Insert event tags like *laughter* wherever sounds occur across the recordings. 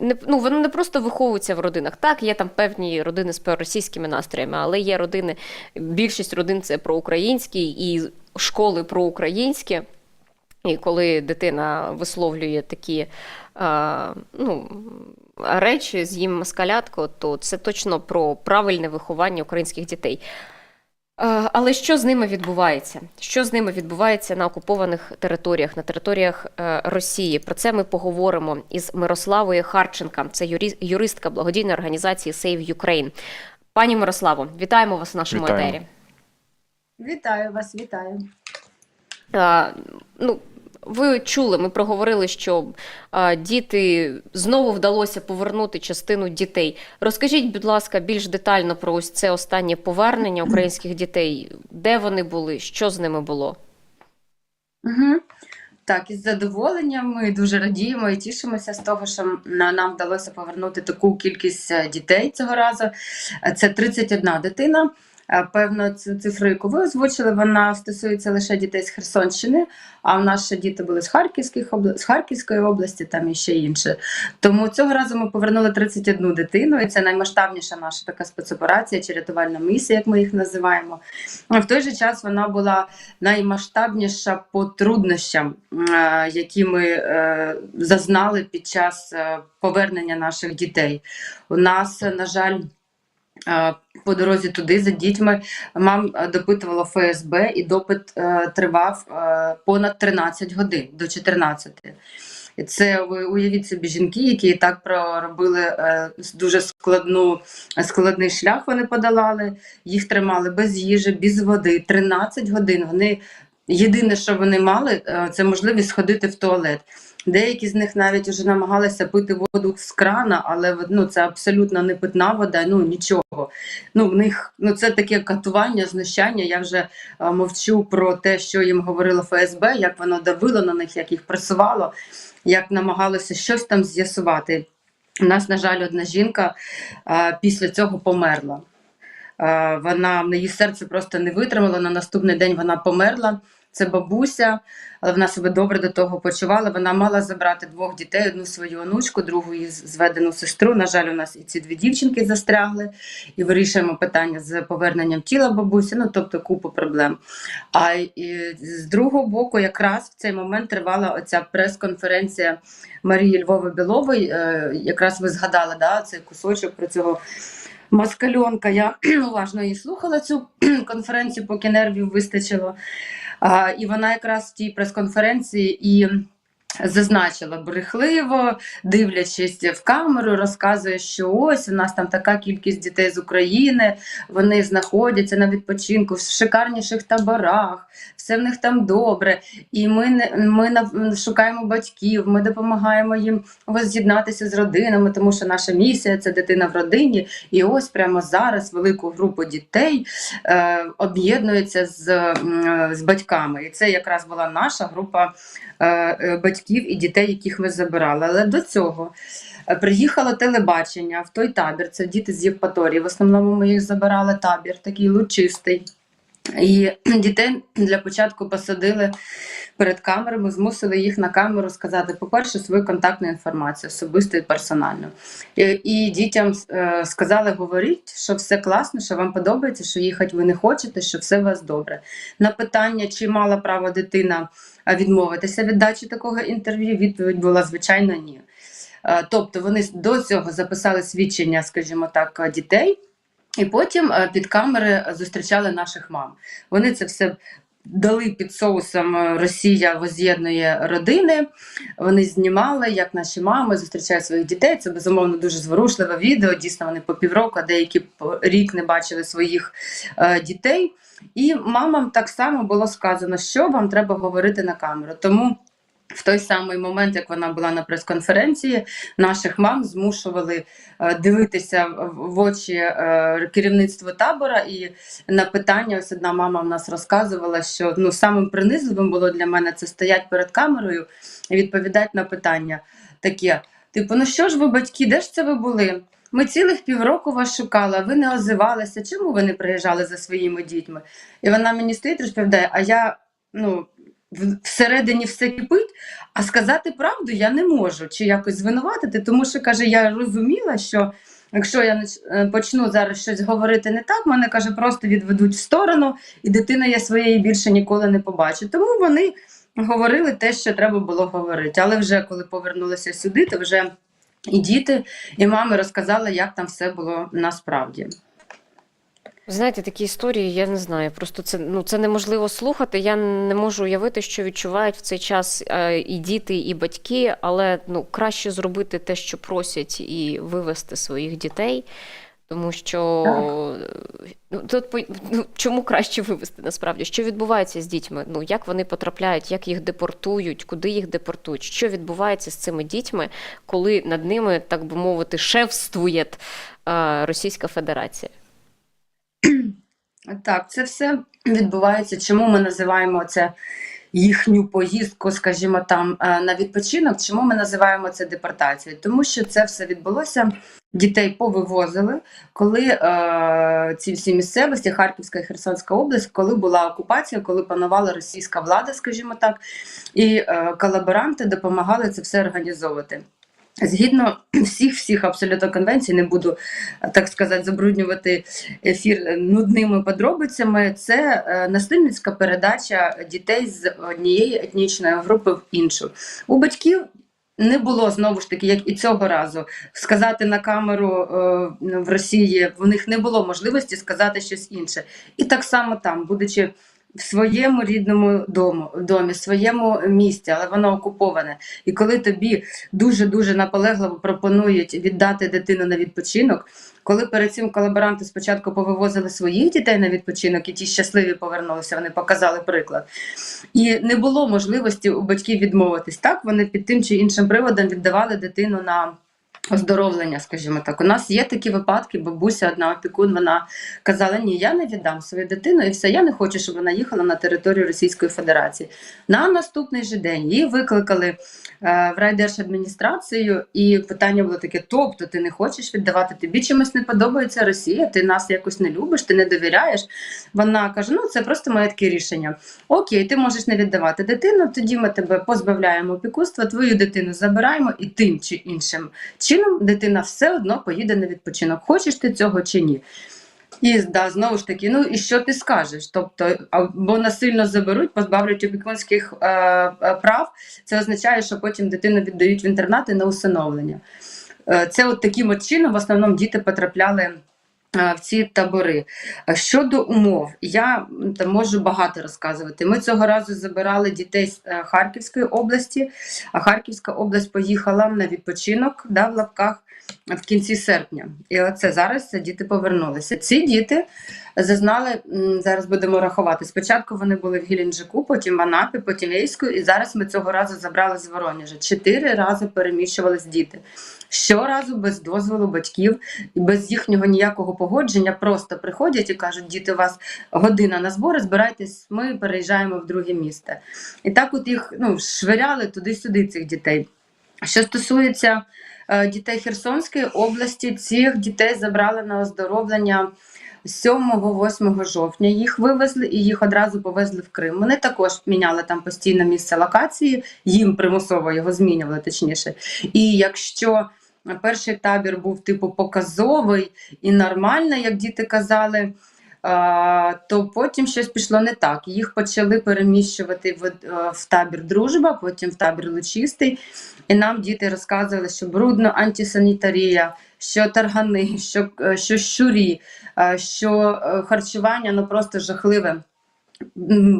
не ну вони не просто виховуються в родинах. Так, є там певні родини з проросійськими настроями, але є родини. Більшість родин це проукраїнські і школи проукраїнські. І коли дитина висловлює такі е, ну, речі з їм москалятко, то це точно про правильне виховання українських дітей. Але що з ними відбувається? Що з ними відбувається на окупованих територіях, на територіях е, Росії? Про це ми поговоримо із Мирославою Харченка. Це юрі- юристка благодійної організації Save Ukraine. Пані Мирославо, вітаємо вас в нашому Вітаємо. етері. Вітаю вас, вітаю. А, ну, ви чули, ми проговорили, що а, діти знову вдалося повернути частину дітей. Розкажіть, будь ласка, більш детально про ось це останнє повернення українських дітей. Де вони були, що з ними було? Угу. Так, із задоволенням ми дуже радіємо і тішимося з того, що нам вдалося повернути таку кількість е, дітей цього разу. Е, Це 31 дитина. Е, Певно, цю цифру, яку ви озвучили, вона стосується лише дітей з Херсонщини, а в нас ще діти були з, Харківських з Харківської області, там і ще інше. Тому цього разу ми повернули 31 дитину, і це наймасштабніша наша така спецоперація чи рятувальна місія, як ми їх називаємо. В той же час вона була наймасштабніша по труднощам, е, які ми е, зазнали під час повернення наших дітей. У нас, на жаль, по дорозі туди за дітьми мам е, допитувало ФСБ, і допит е, тривав е, понад 13 годин до 14. І це ви уявіть собі жінки, які і так проробили дуже складну, складний шлях. Вони подолали, їх тримали без їжі, без води. 13 годин. Вони єдине, що вони мали, е, це можливість сходити в туалет. Деякі з них навіть вже намагалися пити воду з крана, але ну, це абсолютно не питна вода, ну нічого. Ну, в них ну, це таке катування, знущання. Я вже е, мовчу про те, що їм говорило ФСБ, як воно давило на них, як їх пресувало, як намагалося щось там з'ясувати. У нас, на жаль, одна жінка е, після цього померла. Е, Вона в її серце просто не витримало. На наступний день вона померла. Це бабуся, але вона себе добре до того почувала. Вона мала забрати двох дітей: одну свою онучку, другу її зведену сестру. На жаль, у нас і ці дві дівчинки застрягли, і вирішуємо питання з поверненням тіла бабусі. Ну тобто купу проблем. А і з другого боку, якраз в цей момент тривала оця прес-конференція Марії Львови Білової. Е, Якраз ви згадали да, цей кусочок про цього. Москальонка, я *clears throat* уважно її слухала цю *clears throat* конференцію, поки нервів вистачило. І вона якраз в тій прес-конференції і зазначила брехливо, дивлячись в камеру, розказує, що ось у нас там така кількість дітей з України, вони знаходяться на відпочинку в шикарніших таборах, все в них там добре. І ми, ми шукаємо батьків, ми допомагаємо їм воз'єднатися з родинами, тому що наша місія це дитина в родині. І ось прямо зараз велику групу дітей е, об'єднується з, з батьками. І це якраз була наша група е, е, батьків і дітей, яких ми забирали. Але до цього е, приїхало телебачення в той табір. Це діти з Євпаторії. В основному ми їх забирали табір, такий лучистий. І *clears throat* дітей для початку посадили перед камерами, змусили їх на камеру сказати, по-перше, свою контактну інформацію, особисто і персонально. І, і дітям е, сказали, говоріть, що все класно, що вам подобається, що їхати ви не хочете, що все у вас добре. На питання, чи мала право дитина е, відмовитися від дачі такого інтерв'ю, відповідь була звичайно ні. Е, Тобто вони до цього записали свідчення, скажімо так, дітей. І потім е, під камери зустрічали наших мам. Вони це все дали під соусом е, Росія воз'єднує родини. Вони знімали, як наші мами зустрічають своїх дітей. Це безумовно дуже зворушливе відео. Дійсно, вони по півроку, а деякі рік не бачили своїх е, дітей. І мамам так само було сказано, що вам треба говорити на камеру. Тому. В той самий момент, як вона була на прес-конференції, наших мам змушували е, дивитися в- очі е, керівництву табора. І на питання, ось одна мама в нас розказувала, що ну самим принизливим було для мене це стоять перед камерою і відповідати на питання таке: типу, ну що ж ви, батьки, де ж це ви були? Ми цілих півроку вас шукали, ви не озивалися. Чому ви не приїжджали за своїми дітьми? І вона мені стоїть розповідає, а я ну. Всередині все кипить, а сказати правду я не можу, чи якось звинуватити, тому що каже, я розуміла, що якщо я е, почну зараз щось говорити не так, мене каже, просто відведуть в сторону, і дитина я своєї більше ніколи не побачить. Тому вони говорили те, що треба було говорити. Але вже коли повернулися сюди, то вже і діти, і мами розказали, як там все було насправді. Знаєте, такі історії, я не знаю. Просто це ну це неможливо слухати. Я не можу уявити, що відчувають в цей час е, і діти, і батьки, але ну краще зробити те, що просять, і вивести своїх дітей. Тому що ну, тут ну, чому краще вивести насправді? Що відбувається з дітьми? Ну як вони потрапляють, як їх депортують, куди їх депортують? Що відбувається з цими дітьми, коли над ними, так би мовити, шефствує е, Російська Федерація? *clears throat* Так, це все відбувається. Чому ми називаємо це їхню поїздку, скажімо там, е, на відпочинок? Чому ми називаємо це депортацією? Тому що це все відбулося. Дітей повивозили, коли е, ці всі місцевості, Харківська і Херсонська область, коли була окупація, коли панувала російська влада, скажімо так, і е, колаборанти допомагали це все організовувати. Згідно всіх всіх абсолютно конвенцій, не буду так сказати, забруднювати ефір е, нудними подробицями. Це е, насильницька передача дітей з однієї етнічної групи в іншу. У батьків не було знову ж таки, як і цього разу, сказати на камеру е, в Росії. В них не було можливості сказати щось інше. І так само там, будучи в своєму рідному дому, домі, своєму місті, але воно окуповане. І коли тобі дуже дуже наполегливо пропонують віддати дитину на відпочинок. Коли перед цим колаборанти спочатку повивозили своїх дітей на відпочинок, і ті щасливі повернулися, вони показали приклад. І не було можливості у батьків відмовитись. Так вони під тим чи іншим приводом віддавали дитину на оздоровлення, скажімо так. У нас є такі випадки, бабуся, одна опікун, вона казала: Ні, я не віддам свою дитину, і все, я не хочу, щоб вона їхала на територію Російської Федерації. На наступний же день її викликали е, в райдержадміністрацію, і питання було таке: тобто, ти не хочеш віддавати, тобі чимось не подобається Росія, ти нас якось не любиш, ти не довіряєш. Вона каже: ну це просто моє таке рішення. Окей, ти можеш не віддавати дитину, тоді ми тебе позбавляємо опікунства, твою дитину забираємо і тим чи іншим чином дитина все одно поїде на відпочинок. Хочеш ти цього чи ні? І да, знову ж таки, ну і що ти скажеш? Тобто, або насильно заберуть, позбавлять опікунських е, е, прав. Це означає, що потім дитину віддають в інтернати на усиновлення. Е, це от таким от чином в основному діти потрапляли. Е, В ці табори. Е, Щодо умов, я можу багато розказувати. Ми цього разу забирали дітей з е, Харківської області, а Харківська область поїхала на відпочинок да, в лапках в кінці серпня. І оце зараз діти повернулися. Ці діти зазнали, зараз будемо рахувати. Спочатку вони були в Геленджику, потім в Анапі, потім Ейську, і зараз ми цього разу забрали з Воронежа. Чотири рази переміщувались діти. Щоразу без дозволу батьків і без їхнього ніякого погодження просто приходять і кажуть, діти, у вас година на збори, збирайтесь, ми переїжджаємо в друге місто. І так от їх ну, швиряли туди-сюди цих дітей. Що стосується е, дітей Херсонської області, цих дітей забрали на оздоровлення 7-8 жовтня. Їх вивезли і їх одразу повезли в Крим. Вони також міняли там постійно місце локації, їм примусово його змінювали, точніше. І якщо перший табір був типу показовий і нормальний, як діти казали. То потім щось пішло не так. Їх почали переміщувати в, е, в табір дружба, потім в табір лучистий. І нам діти розказували, що брудно антисанітарія, що таргани, що, е, що щурі, е, що харчування ну просто жахливе.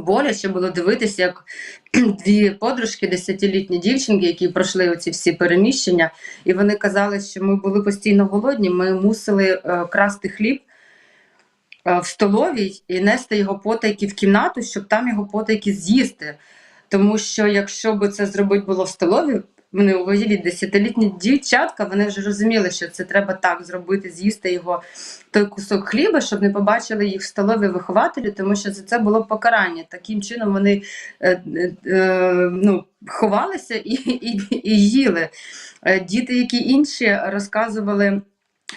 Боляче було дивитися, як *clears throat* дві подружки, десятилітні дівчинки, які пройшли оці всі переміщення, і вони казали, що ми були постійно голодні, ми мусили е, красти хліб е, в столовій і нести його потайки в кімнату, щоб там його потайки з'їсти. Тому що якщо б це зробити було в вони уявіть, десятилітні дівчатка, вони вже розуміли, що це треба так зробити, з'їсти його той кусок хліба, щоб не побачили їх в столові вихователі, тому що за це було покарання. Таким чином вони е, е, е, ну, ховалися і, і, і їли. Е, Діти, які інші, розказували.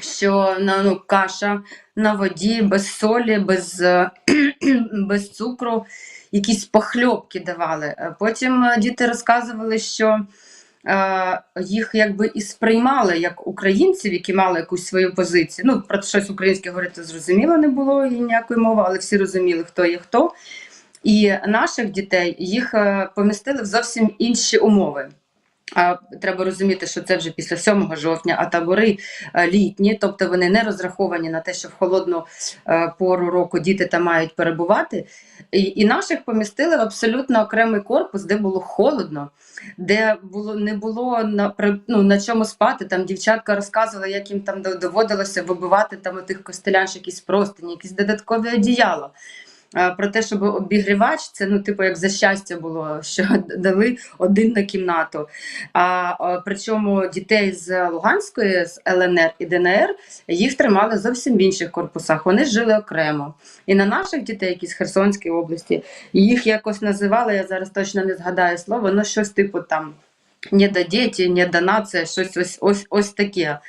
Що на ну, каша на воді, без солі, без, е, *clears throat* без цукру, якісь похльопки давали. Потім діти розказували, що їх якби і сприймали як українців, які мали якусь свою позицію. Ну, про щось українське говорити зрозуміло не було і ніякої мови, але всі розуміли, хто є хто. І наших дітей їх е, помістили в зовсім інші умови. А треба розуміти, що це вже після 7 жовтня, а табори е, літні, тобто вони не розраховані на те, що в холодну е, пору року діти там мають перебувати. І, і наших помістили в абсолютно окремий корпус, де було холодно, де було не було на ну, на чому спати. Там дівчатка розказувала, як їм там доводилося вибивати там тих костелянш якісь простині, якісь додаткові одіяла. Е, Про те, щоб обігрівач, це ну, типу, як за щастя було, що *laughs* дали один на кімнату. А е, причому дітей з Луганської, з ЛНР і ДНР, їх тримали зовсім в інших корпусах. Вони жили окремо. І на наших дітей, які з Херсонської області, їх якось називали, я зараз точно не згадаю слово, ну щось типу там не до діті, не до нація, щось ось, ось, ось таке.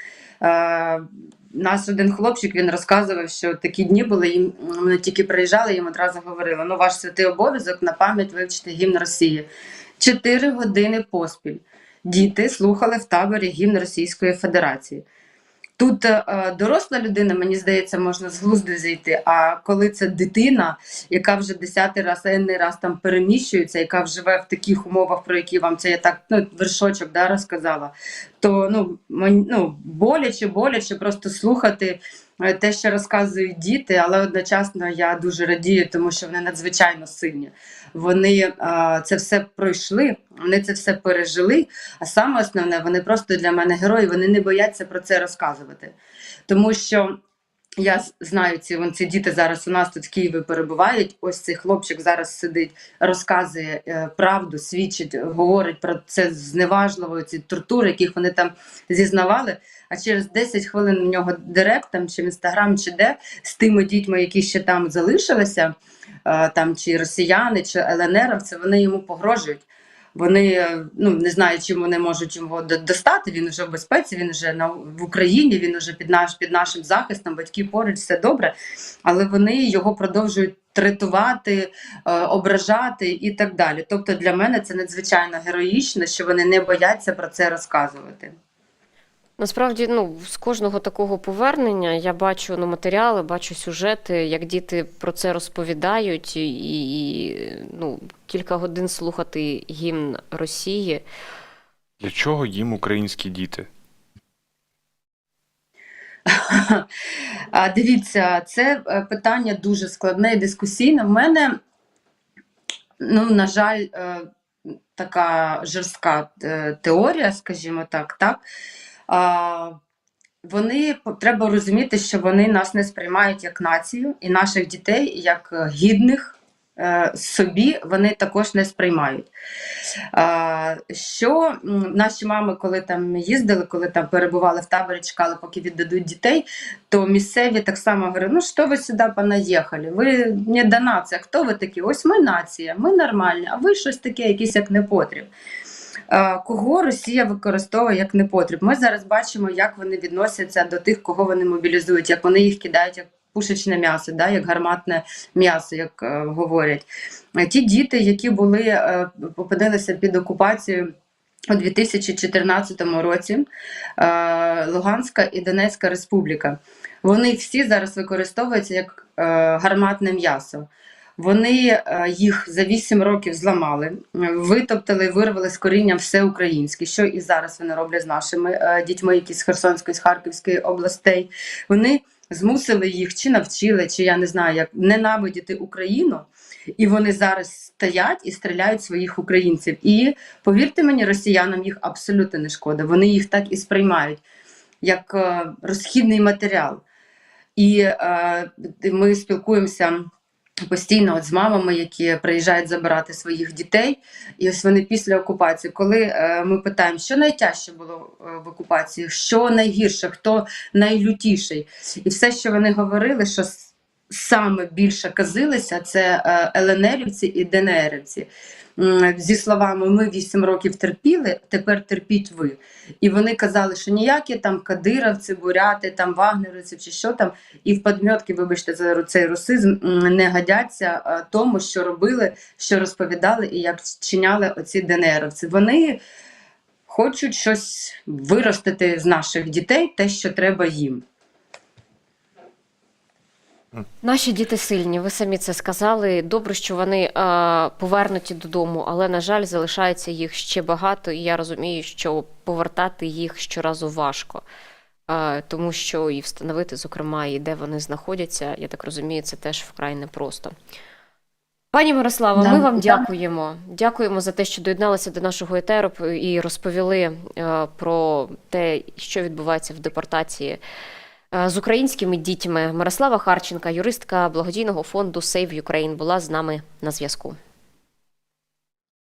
Наш один хлопчик він розказував, що такі дні були, їм вони тільки приїжджали, їм одразу говорили: ну, ваш святий обов'язок на пам'ять вивчити гімн Росії. Чотири години поспіль діти слухали в таборі гімн Російської Федерації. Тут е, доросла людина, мені здається, можна з глузду зійти. А коли це дитина, яка вже десятий раз, енний раз там переміщується, яка живе в таких умовах, про які вам це я так ну, вершочок да, розказала, то ну, мені, ну, боляче, боляче просто слухати е, те, що розказують діти, але одночасно я дуже радію, тому що вони надзвичайно сильні. Вони це все пройшли, вони це все пережили. А саме основне, вони просто для мене герої, вони не бояться про це розказувати. Тому що я знаю, ці, вон, ці діти зараз у нас тут в Києві перебувають. Ось цей хлопчик зараз сидить, розказує е, правду, свідчить, говорить про це зневажливо, ці тортури, яких вони там зізнавали. А через 10 хвилин у нього директ там, чи в інстаграм, чи де з тими дітьми, які ще там залишилися, там чи росіяни, чи ЛНРовці, вони йому погрожують. Вони е, ну не знаю, чим вони можуть його до- достати. Він вже в безпеці, він вже на в Україні, він вже під наш під нашим захистом, батьки поруч, все добре. Але вони його продовжують третувати, е, ображати і так далі. Тобто для мене це надзвичайно героїчно, що вони не бояться про це розказувати. Насправді, ну, з кожного такого повернення я бачу ну, матеріали, бачу сюжети, як діти про це розповідають, і, і ну, кілька годин слухати гімн Росії. Для чого їм українські діти? Дивіться, це е, питання дуже складне і дискусійне. В мене, ну, на жаль, е, така жорстка е, теорія, скажімо так, так. Вони треба розуміти, що вони нас не сприймають як націю, і наших дітей як е, гідних е, собі вони також не сприймають. Що наші мами, коли там їздили, коли там перебували в таборі, чекали, поки віддадуть дітей, то місцеві так само говорять, ну що ви сюди понаїхали? Ви не до нація. Хто ви такі? Ось ми нація, ми нормальні, а ви щось таке, якийсь як непотріб. Е, Кого Росія використовує як непотріб? Ми зараз бачимо, як вони відносяться до тих, кого вони мобілізують, як вони їх кидають як пушечне м'ясо, да, як гарматне м'ясо, як е, говорять. Е, Ті діти, які були е, опинилися під окупацією у 2014 році, е, Луганська і Донецька Республіка, вони всі зараз використовуються як е, гарматне м'ясо. Вони е, їх за 8 років зламали, витоптали, вирвали з корінням все українське, що і зараз вони роблять з нашими е, дітьми, які з Херсонської, з Харківської областей. Вони змусили їх чи навчили, чи я не знаю, як ненавидіти Україну. І вони зараз стоять і стріляють своїх українців. І повірте мені, росіянам їх абсолютно не шкода. Вони їх так і сприймають як е, розхідний матеріал. І е, ми спілкуємося постійно от з мамами, які приїжджають забирати своїх дітей. І ось вони після окупації, коли е, ми питаємо, що найтяжче було е, в окупації, що найгірше, хто найлютіший. І все, що вони говорили, що саме більше казилися, це е, ЛНРівці і ДНРівці. Зі словами ми 8 років терпіли, тепер терпіть ви. І вони казали, що ніякі там кадировці, буряти, там вагнерівці чи що там, і в подмьотки, вибачте за цей русизм, не годяться е, тому, що робили, що розповідали і як чиняли оці ДНРівці. Вони хочуть щось виростити з наших дітей, те, що треба їм. Наші діти сильні, ви самі це сказали. Добре, що вони е, повернуті додому, але на жаль, залишається їх ще багато, і я розумію, що повертати їх щоразу важко. Е, тому що і встановити, зокрема, і де вони знаходяться, я так розумію, це теж вкрай непросто. Пані Мирослава, Да, ми вам да. дякуємо. Дякуємо за те, що доєдналися до нашого етеру і розповіли е, про те, що відбувається в депортації з українськими дітьми. Мирослава Харченка, юристка благодійного фонду Save Ukraine, була з нами на зв'язку.